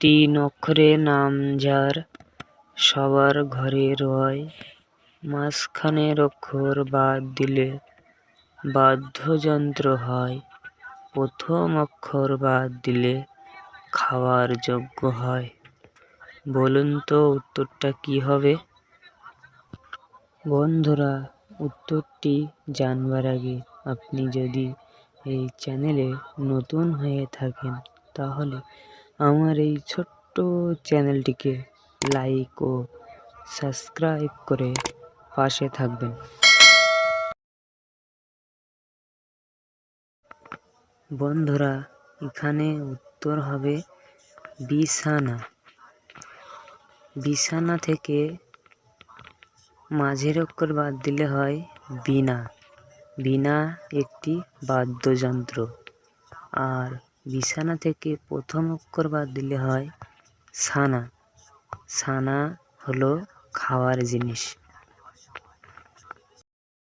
তিন অক্ষরে নাম যার সবার ঘরে রয়। মাঝখানের অক্ষর বাদ দিলে বাদ্যযন্ত্র হয়। প্রথম অক্ষর বাদ দিলে খাওয়ার যোগ্য হয়। বলুন তো উত্তরটা কি হবে? বন্ধুরা, উত্তরটি জানবার আগে আপনি যদি এই চ্যানেলে নতুন হয়ে থাকেন, তাহলে আমার এই ছোট্ট চ্যানেলটিকে লাইক ও সাবস্ক্রাইব করে পাশে থাকবেন। বন্ধুরা, এখানে উত্তর হবে বিছানা। বিছানা থেকে মাঝের অক্ষর বাদ দিলে হয় বীণা বীণা একটি বাদ্যযন্ত্র। আর বিছানা থেকে প্রথম অক্ষর বাদ দিলে হয় সানা। সানা হলো খাওয়ার জিনিস।